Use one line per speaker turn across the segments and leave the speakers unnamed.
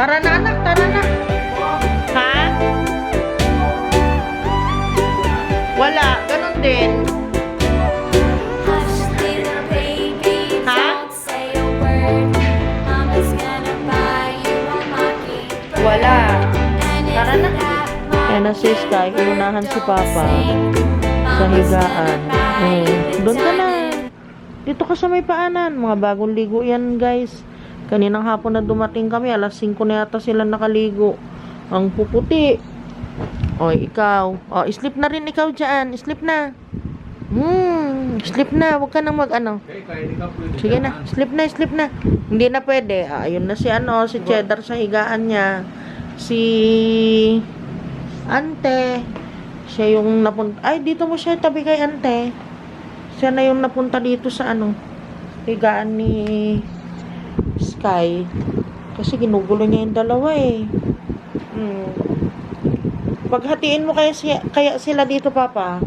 Tara na anak, tara na. Ha? Wala, ganun din.
Hush, little baby,
Huh?
don't say a word. Mama's gonna buy you a mockingbird.
Wala. Tara na. Ayan na si Sky, inunahan si Papa sa higaan. Hmm. Doon ka na. Dito ka sa may paanan. Mga bagong ligo yan, guys. Kaninang hapon na dumating kami, alas 5 na yata sila nakaligo. Ang puputi. O, ikaw. O, sleep na rin ikaw dyan. Sleep na. Hmm, sleep na. Huwag ka nang mag ano. Sige na, sleep na, sleep na. Hindi na pwede. Ah, ayun na si ano, si Cheddar sa higaan niya. Si Ante. Siya yung napunta. Ay, dito mo siya tabi kay Ante. Siya na yung napunta dito sa ano, higaan ni Sky. Kasi ginugulo niya yung dalawa eh. Hmm. Paghatiin mo kaya, siya, kaya sila dito, Papa.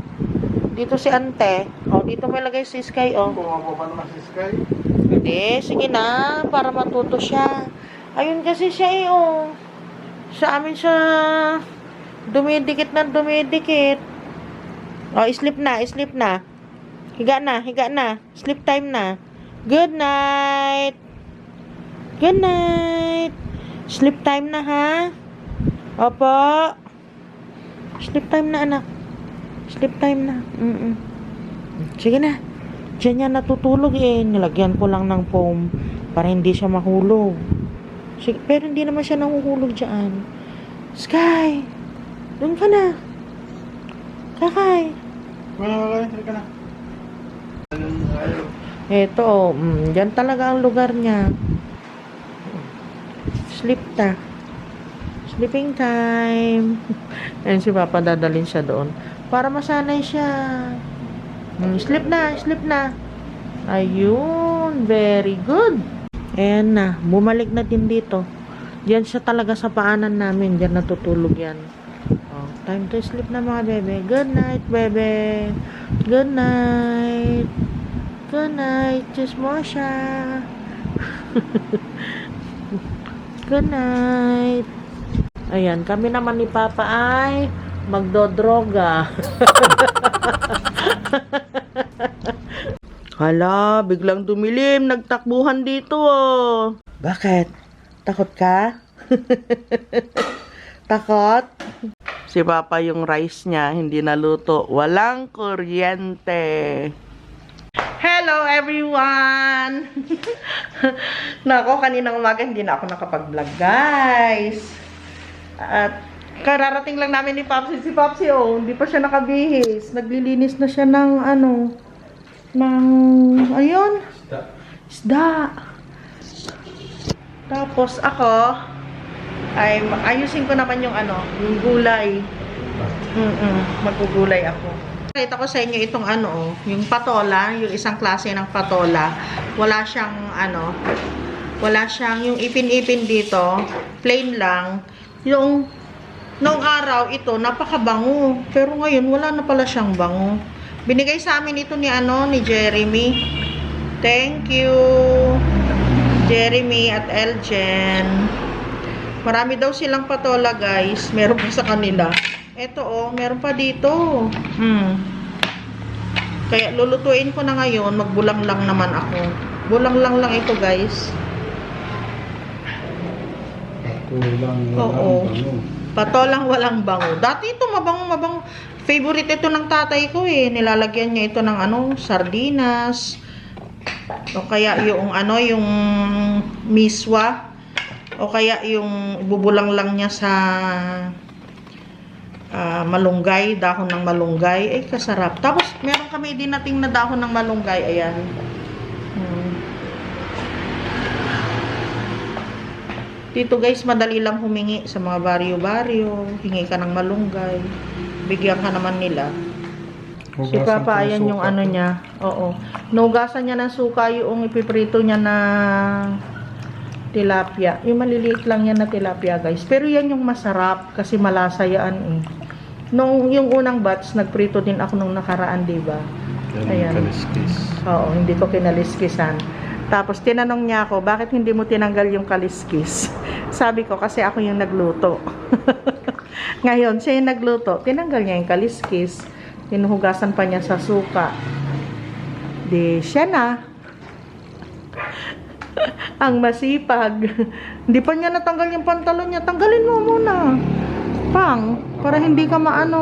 Dito si Ante. O, dito may lagay si Sky, oh.
Kumapo pa naman si Sky.
Hindi, sige na, para matuto siya. Ayun kasi siya eh, oh. Sa amin siya dumidikit na dumidikit. Oh, sleep na, sleep na. Higa na, higa na. Sleep time na. Good night. Good night. Sleep time na, ha? Opo. Sleep time na, anak. Sleep time na. Mm-mm. Sige na. Diyan niya natutulog eh. Nilagyan ko lang ng foam para hindi siya mahulog. Sige, pero hindi naman siya nahuhulog dyan. Sky! Doon ka na. Kakay.
Wala, wala, na. Ayun, ayun.
Eto, oh, mm, dyan talaga ang lugar niya. Sleep ta. Sleeping time. Ayan si Papa, dadalhin siya doon. Para masanay siya. Mm, sleep na, sleep na. Ayun, very good. Ayan na, bumalik na din dito. Diyan siya talaga sa paanan namin. Diyan natutulog yan. Oh, time to sleep na mga bebe. Good night, bebe. Good night. Good night, Chismosha. Good night. Ayan, kami naman ni Papa ay magdodroga. Hala, biglang dumilim. Nagtakbuhan dito, oh. Bakit? Takot ka? Takot? Si Papa yung rice niya, hindi naluto. Walang kuryente. Hello everyone! Nako, kaninang umaga hindi na ako nakapag-vlog, guys. At kararating lang namin ni Popsi. Si Popsi, oh, hindi pa siya nakabihis. Naglilinis na siya ng ano, ng, ayun, isda. Tapos ako, ay ayusin ko naman yung ano, yung gulay. Mm magugulay ako. Nakita ko sa inyo itong ano, yung patola, yung isang klase ng patola. Wala siyang ano, wala siyang yung ipin-ipin dito, plain lang. Yung noong araw ito napakabango, pero ngayon wala na pala siyang bango. Binigay sa amin ito ni ano, ni Jeremy. Thank you. Jeremy at Eljen. Marami daw silang patola, guys. Meron pa sa kanila. Ito, oh. Meron pa dito. Hmm. Kaya lulutuin ko na ngayon. Magbulang lang naman ako. Bulang lang lang ito, guys.
Kulang,
Oo.
ano.
Patolang walang bango. Dati ito mabango mabango. Favorite ito ng tatay ko eh. Nilalagyan niya ito ng ano, sardinas. O kaya yung ano, yung miswa. O kaya yung bubulang lang niya sa malunggay, dahon ng malunggay. Ay, kasarap. Tapos, meron kami din nating na dahon ng malunggay. Ayan. Hmm. Dito guys, madali lang humingi sa mga baryo-baryo. Hingi ka ng malunggay. Bigyan ka naman nila. Si
Hugasan
Papa,
ko ng
ayan yung ano niya. Oo. Nugasan niya ng suka yung ipiprito niya na tilapia. Yung maliliit lang yan na tilapia, guys. Pero yan yung masarap kasi malasa yan eh. Nung yung unang batch, nagprito din ako nung nakaraan, di ba?
Yan,
Ayan.
kaliskis.
Oo, hindi ko kinaliskisan. Tapos tinanong niya ako, bakit hindi mo tinanggal yung kaliskis? Sabi ko, kasi ako yung nagluto. Ngayon, siya yung nagluto. Tinanggal niya yung kaliskis. Tinuhugasan pa niya sa suka. Di, siya na. Ang masipag. Hindi pa niya natanggal yung pantalon niya. Tanggalin mo muna. Pang, para hindi ka maano.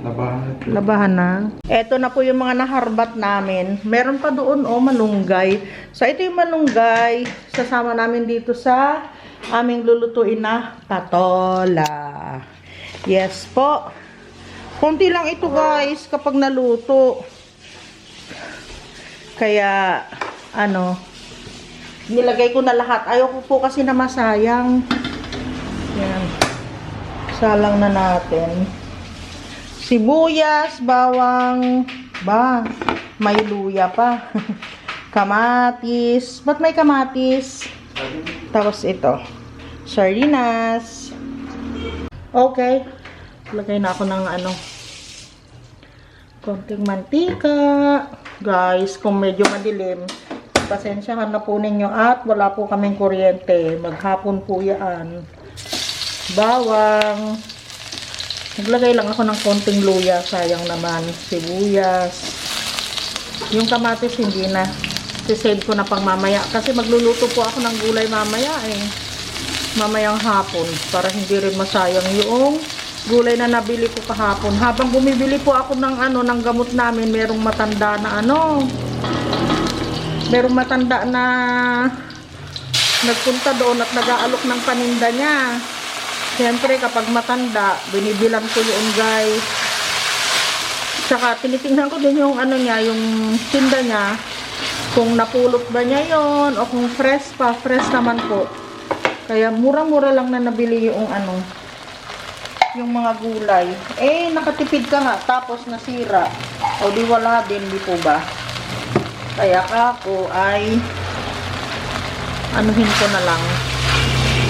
Labahan.
Labahan na. Ito na po yung mga naharbat namin. Meron pa doon, oh, malunggay. So, ito yung malunggay. Sasama namin dito sa aming lulutuin na patola. Yes po. Konti lang ito, guys, kapag naluto. Kaya, ano, nilagay ko na lahat. Ayoko po kasi na masayang. Salang na natin sibuyas, bawang, ba, may luya pa. kamatis. Ba't may kamatis? Tapos ito, sardinas. Okay. Lagay na ako ng ano, konting mantika. Guys, kung medyo madilim, pasensyahan na po ninyo at wala po kaming kuryente. Maghapon po yan. Bawang. Naglagay lang ako ng konting luya, sayang naman. Sibuyas. Yung kamatis hindi na. Sisave ko na pang mamaya. Kasi magluluto po ako ng gulay mamaya eh. Mamayang hapon. Para hindi rin masayang yung gulay na nabili ko kahapon. Habang bumibili po ako ng ano, ng gamot namin, merong matanda na ano. Merong matanda na nagpunta doon at nag-aalok ng paninda niya. Siyempre, kapag matanda, binibilang ko yun, guys. Tsaka, tinitingnan ko din yung ano niya, yung tinda niya. Kung napulot ba niya yon o kung fresh pa, fresh naman po. Kaya, mura-mura lang na nabili yung ano, yung mga gulay. Eh, nakatipid ka nga, tapos nasira. O di wala din, di po ba? Kaya ako ay anuhin ko na lang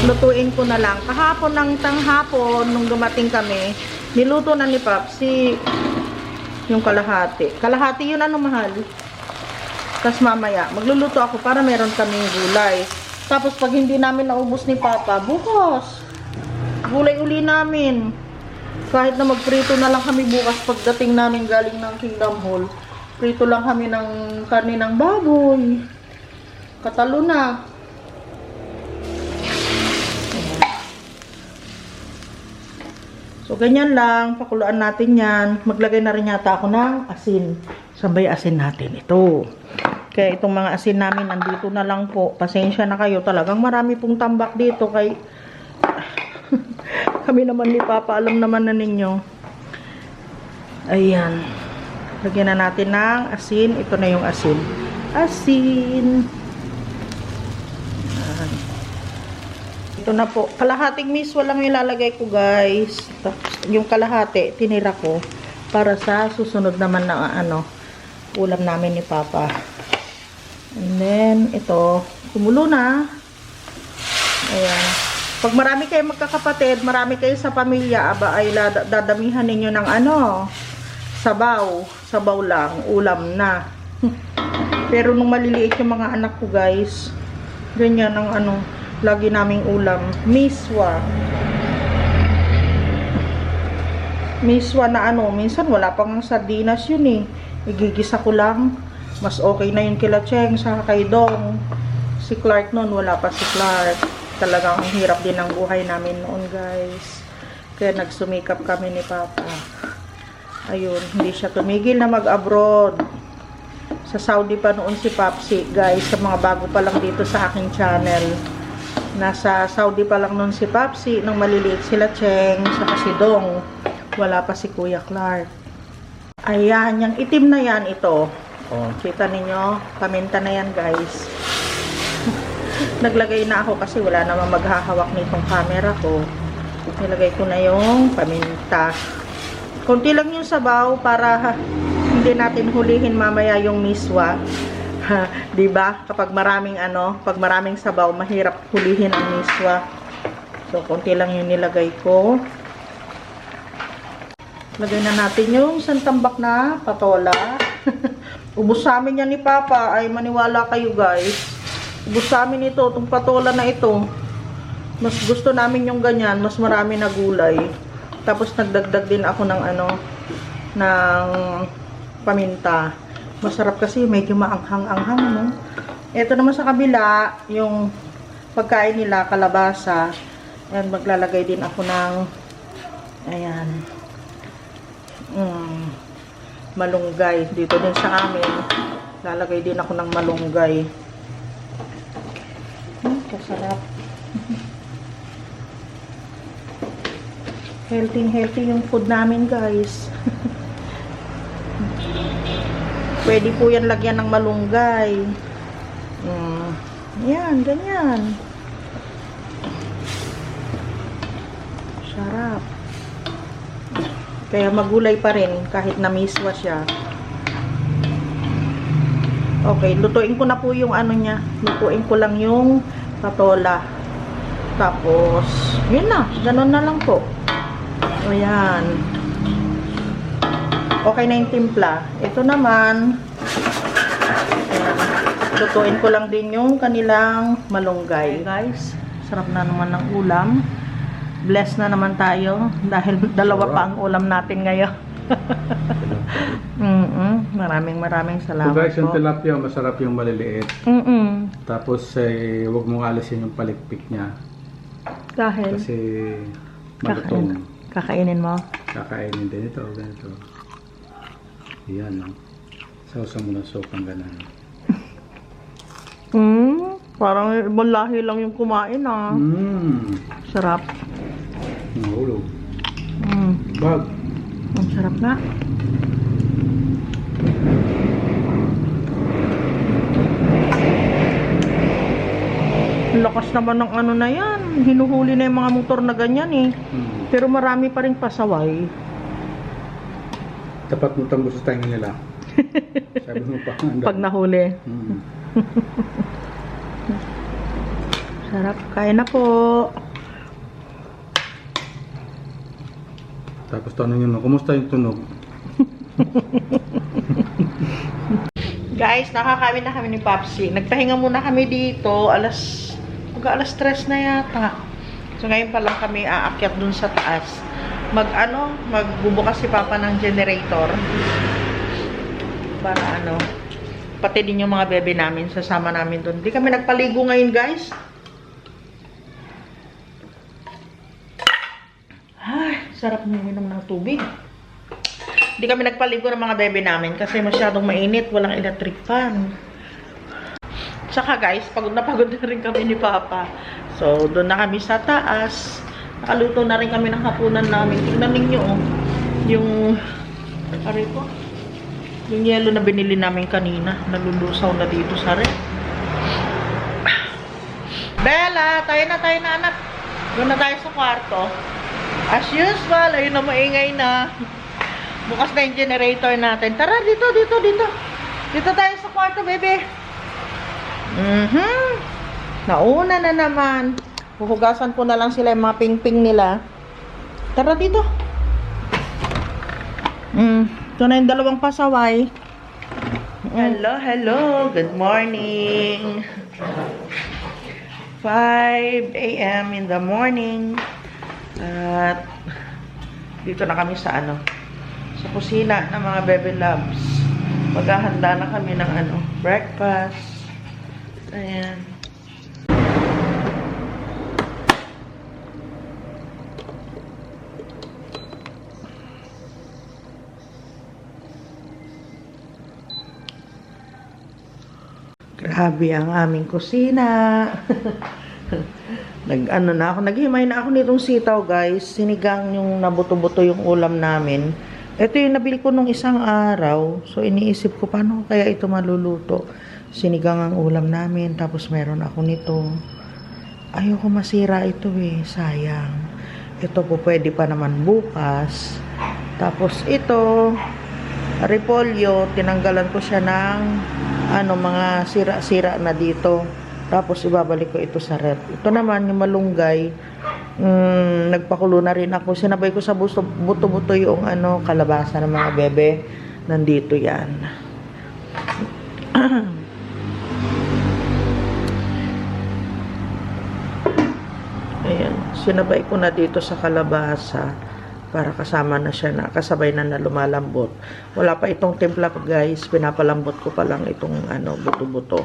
lutuin ko na lang. Kahapon ng tanghapon, nung dumating kami, niluto na ni Papsi yung kalahati. Kalahati yun ano mahal. Tapos mamaya, magluluto ako para meron kaming gulay. Tapos pag hindi namin naubos ni Papa, bukas. Gulay uli namin. Kahit na magprito na lang kami bukas pagdating namin galing ng Kingdom Hall. Prito lang kami ng karne ng baboy. Katalo na. So, ganyan lang. Pakuluan natin yan. Maglagay na rin yata ako ng asin. Sabay asin natin ito. Kaya itong mga asin namin nandito na lang po. Pasensya na kayo. Talagang marami pong tambak dito. Kay kami naman ni Papa. Alam naman na ninyo. Ayan. Lagyan na natin ng asin. Ito na yung asin. Asin. Ito na po. Kalahating miswa lang ilalagay ko, guys. Tapos, yung kalahati, tinira ko para sa susunod naman na ano, ulam namin ni Papa. And then, ito, kumulo na. Ayan. Pag marami kayo magkakapatid, marami kayo sa pamilya, aba ay dadamihan ninyo ng ano, sabaw. Sabaw lang, ulam na. Pero nung maliliit yung mga anak ko, guys, ganyan ang ano, lagi naming ulam. Miswa. Miswa na ano, minsan wala pang sardinas yun eh. Igigisa ko lang. Mas okay na yun kila Cheng sa kay Dong. Si Clark noon, wala pa si Clark. Talagang hirap din ang buhay namin noon guys. Kaya nagsumikap kami ni Papa. Ayun, hindi siya tumigil na mag-abroad. Sa Saudi pa noon si Papsi, guys, sa mga bago pa lang dito sa aking channel. Nasa Saudi pa lang noon si Papsi, nung maliliit sila Cheng, saka si Dong. Wala pa si Kuya Clark. Ayan, yung itim na yan, ito. Oh, kita ninyo, paminta na yan, guys. Naglagay na ako kasi wala namang maghahawak nitong camera ko. Nilagay ko na yung paminta. Konti lang yung sabaw para hindi natin hulihin mamaya yung miswa. 'di ba? Kapag maraming ano, pag maraming sabaw, mahirap hulihin ang miswa. So konti lang yung nilagay ko. Lagay na natin yung santambak na patola. Ubus sa amin yan ni Papa. Ay maniwala kayo guys. gusto namin ito, itong patola na ito. Mas gusto namin yung ganyan, mas marami na gulay. Tapos nagdagdag din ako ng ano, ng paminta. Masarap kasi medyo maanghang-anghang, no? Ito naman sa kabila, yung pagkain nila, kalabasa. Ayan, maglalagay din ako ng, ayan, mm, malunggay. Dito din sa amin, lalagay din ako ng malunggay. Hmm, kasarap. Healthy, healthy yung food namin, guys. Pwede po yan lagyan ng malunggay. Mm. Yan, ganyan. Sarap. Kaya magulay pa rin kahit namiswa siya. Okay, lutuin ko na po yung ano niya. Lutuin ko lang yung patola. Tapos, yun na. Ganun na lang po. Ayan. Okay na yung timpla. Ito naman, lutuin ko lang din yung kanilang malunggay. Guys, sarap na naman ng ulam. Bless na naman tayo dahil dalawa pa ang ulam natin ngayon. mm Maraming maraming
So
salamat
guys, yung
po.
tilapia, masarap yung maliliit.
Mm
Tapos, eh, huwag mong alisin yung palikpik niya.
Dahil
Kasi, malutong.
kakainin mo.
Kakainin din ito, ganito. Yan, no? Sausa mo na sokang ganun.
Hmm, parang ibang lahi lang yung kumain ah.
Mmm.
Sarap.
Nahulog.
Mm,
Bag.
ang sarap. Ang lakas naman ng ano na yan. Hinuhuli na yung mga motor na ganyan eh.
Hmm.
Pero marami pa rin pasaway.
Tapat mo tambos sa tainga nila. Sabi mo pa.
Pag nahuli.
Hmm.
Sarap. Kain na po.
Tapos tanongin mo, kumusta yung tunog?
Guys, nakakawin na kami ni Papsi. Nagpahinga muna kami dito. Alas, mag alas stress na yata. So ngayon pa lang kami aakyat dun sa taas. Mag ano, magbubukas si Papa ng generator. Para ano, pati din yung mga bebe namin, sasama namin dun. Di kami nagpaligo ngayon, guys. Ay, sarap uminom ng tubig. Hindi kami nagpaligo ng mga bebe namin kasi masyadong mainit, walang electric fan. Tsaka guys, pagod na pagod na rin kami ni Papa. So, doon na kami sa taas. Nakaluto na rin kami ng hapunan namin. Tingnan ninyo, oh. Yung, aray ko, yung yelo na binili namin kanina, nalulusaw na dito sa rep. Bella, tayo na, tayo na, anak. Doon na tayo sa kwarto. As usual, ayun na maingay na. Bukas na yung generator natin. Tara, dito, dito, dito. Dito tayo sa kwarto, bebe. Mhm. Nauna na naman. Huhugasan ko na lang sila yung mga ping-ping nila. Tara dito. Mm. Ito na yung dalawang pasaway. Hello, hello. Good morning. 5 a.m. in the morning. At dito na kami sa ano, sa kusina ng mga baby loves. Maghahanda na kami ng ano, breakfast. Ayan. Grabe ang aming kusina. Nag-ano na ako, naghimay na ako nitong sitaw guys. Sinigang yung nabuto-buto yung ulam namin. Ito yung nabili ko nung isang araw. So iniisip ko paano kaya ito maluluto. Sinigang ang ulam namin. Tapos meron ako nito. Ayoko masira ito eh. Sayang. Ito po pwede pa naman bukas. Tapos ito, repolyo, tinanggalan ko siya ng ano mga sira-sira na dito. Tapos ibabalik ko ito sa rep. Ito naman yung malunggay, mm, nagpakulo na rin ako. Sinabay ko sa buto-buto yung ano, kalabasa ng mga bebe. Nandito yan. Ayan, sinabay ko na dito sa kalabasa para kasama na siya na kasabay na na lumalambot. Wala pa itong timpla guys, pinapalambot ko pa lang itong ano buto-buto.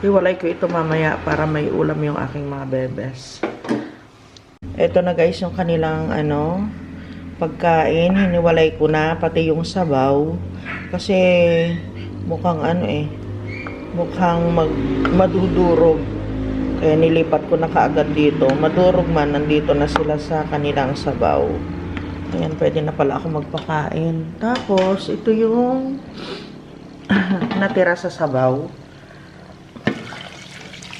Iwalay ko ito mamaya para may ulam yung aking mga bebes. Ito na guys yung kanilang ano pagkain, hiniwalay ko na pati yung sabaw kasi mukhang ano eh mukhang mag, madudurog kaya nilipat ko na kaagad dito. Madurog man nandito na sila sa kanilang sabaw. Ayan pwede na pala ako magpakain. Tapos ito yung natira sa sabaw.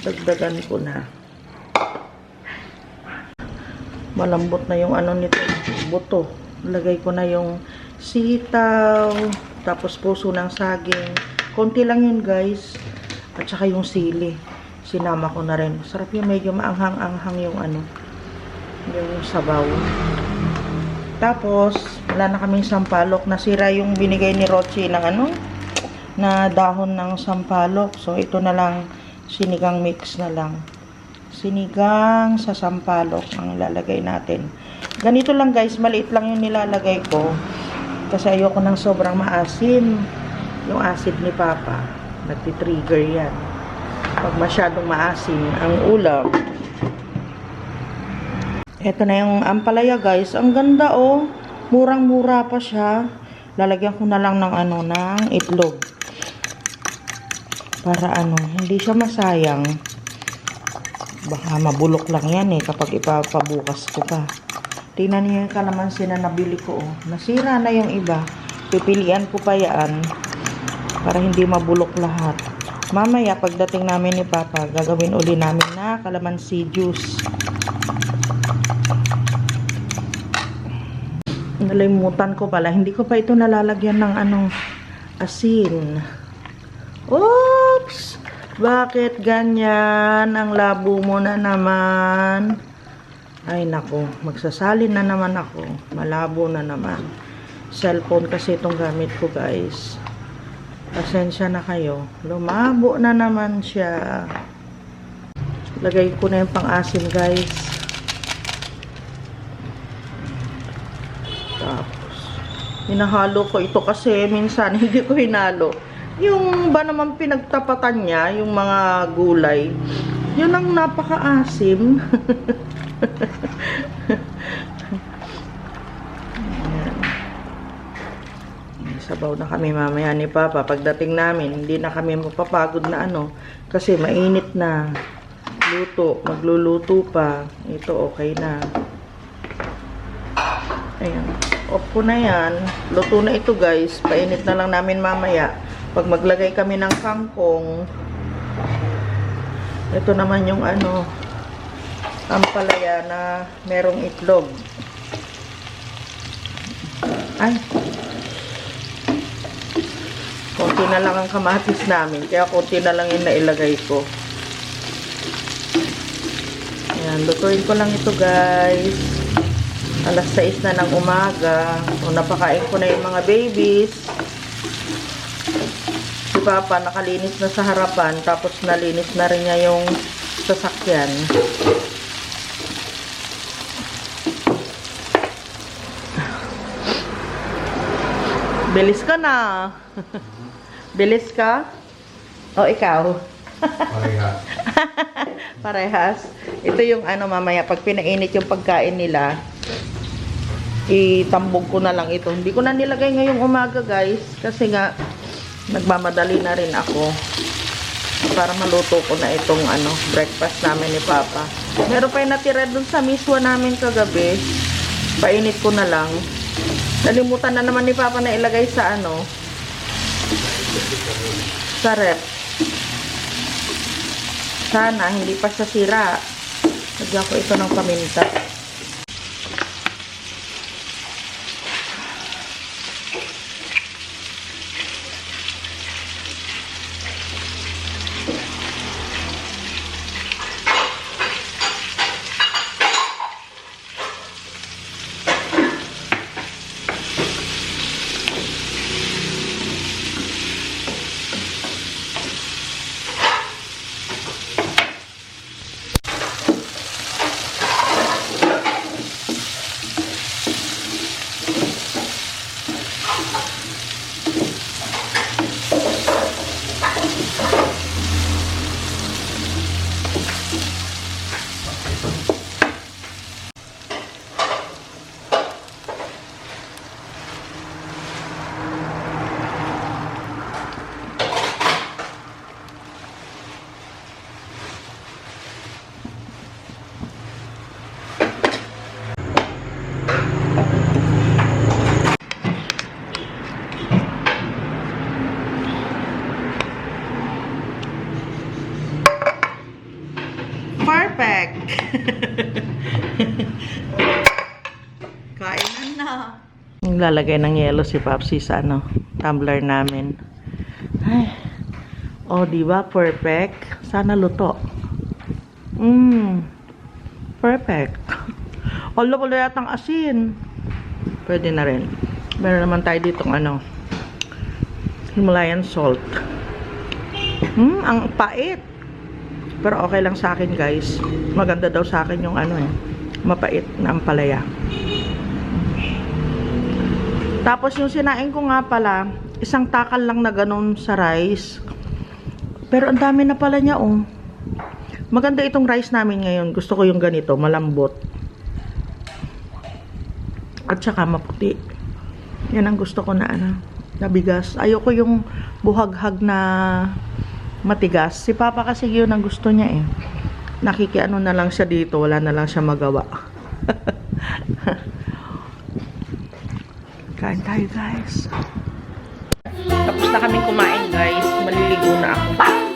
Dagdagan ko na. Malambot na yung ano nito buto. Lagay ko na yung sitaw tapos puso ng saging. Konti lang yun guys. At saka yung sili sinama ko na rin sarap yung medyo maanghang-anghang yung ano yung sabaw tapos wala na kaming sampalok nasira yung binigay ni Rochi ng ano na dahon ng sampalok so ito na lang sinigang mix na lang sinigang sa sampalok ang lalagay natin. Ganito lang guys, maliit lang yung nilalagay ko. Kasi ayoko ng sobrang maasim. Yung acid ni Papa, nagtitrigger yan. Pag masyadong maasim ang ulam. Ito na yung ampalaya guys. Ang ganda oh. Murang-mura pa siya. Lalagyan ko na lang ng ano, ng itlog. Para ano, hindi siya masayang baka mabulok lang yan eh kapag ipapabukas ko pa. Tingnan niyo yung kalamansi na nabili ko. Oh. Nasira na yung iba. Pipilian ko pa yan para hindi mabulok lahat. Mamaya pagdating namin ni Papa, gagawin uli namin na kalamansi juice. Nalimutan ko pala, hindi ko pa ito nalalagyan ng ano, asin. Oops! Bakit ganyan? Ang labo mo na naman. Ay nako, magsasalin na naman ako. Malabo na naman. Cellphone kasi itong gamit ko guys. Pasensya na kayo. Lumabo na naman siya. Lagay ko na yung pang-asim guys. Tapos, hinahalo ko ito kasi minsan hindi ko hinalo. Yung ba naman pinagtapatan niya, yung mga gulay, yun ang napakaasim. Sabaw na kami mamaya ni Papa. Pagdating namin, hindi na kami mapapagod na ano. Kasi mainit na. Luto. Magluluto pa. Ito okay na. Ayan. Off ko na yan. Luto na ito guys. Painit na lang namin mamaya. Pag maglagay kami ng kangkong, ito naman yung ano, ampalaya na merong itlog. Ay. Konti na lang ang kamatis namin. Kaya konti na lang yung nailagay ko. Ayan, lutuin ko lang ito guys. Alas 6 na ng umaga. So, napakain ko na yung mga babies. Si Papa nakalinis na sa harapan. Tapos nalinis na rin niya yung sasakyan. Bilis ka na. Bilis ka? O ikaw? Parehas. Ito yung ano mamaya, pag pinainit yung pagkain nila, itambog ko na lang ito. Hindi ko na nilagay ngayong umaga guys, kasi nga, nagmamadali na rin ako para maluto ko na itong ano, breakfast namin ni Papa. Meron pa yung natira dun sa miswa namin kagabi. Painit ko na lang. Nalimutan na naman ni Papa na ilagay sa ano, sa rep. Sana, hindi pa siya sira. Lagyan ko ito ng paminta. Perfect! Kainan na. Lalagay ng yelo si Papsi sa ano, tumbler namin. Ay. Oh, di ba? Perfect. Sana luto. Mmm. Perfect. Wala pala yatang asin. Pwede na rin. Meron naman tayo ditong ano, Himalayan salt. Hmm, ang pait. Pero okay lang sa akin, guys. Maganda daw sa akin yung ano eh, mapait na ampalaya. Tapos yung sinain ko nga pala, isang takal lang na ganun sa rice. Pero ang dami na pala niya, oh. Maganda itong rice namin ngayon. Gusto ko yung ganito, malambot. At saka maputi. Yan ang gusto ko na ano, na bigas. Ayoko yung buhaghag na matigas. Si Papa kasi yun ang gusto niya eh. Nakikiano na lang siya dito, wala na lang siya magawa. Kain tayo guys. Tapos na kaming kumain guys. Maliligo na ako.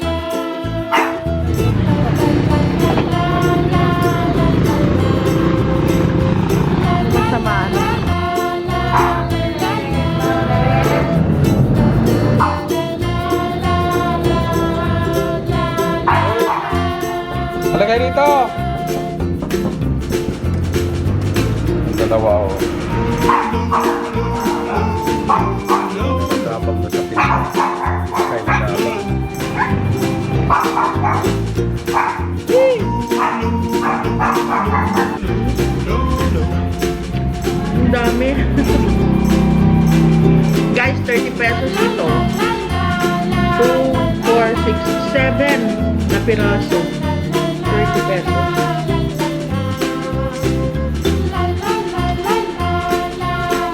Dito! Dalawa oh. Dabang na sa pinas. Kaya na.
Ang dami. Guys, 30 pesos ito. 2, 4, 6, 7 na piraso. special.